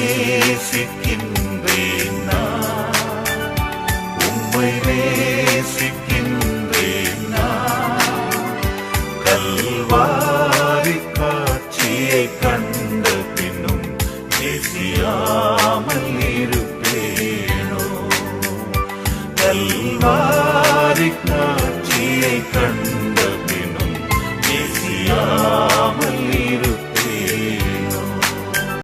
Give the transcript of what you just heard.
நேசிக்கின்றேன் நான். உம்மை நேசிக்கின்றேன் நான். கல்வாரி காட்சியை கண்ட பின்னும் பேசியாமல்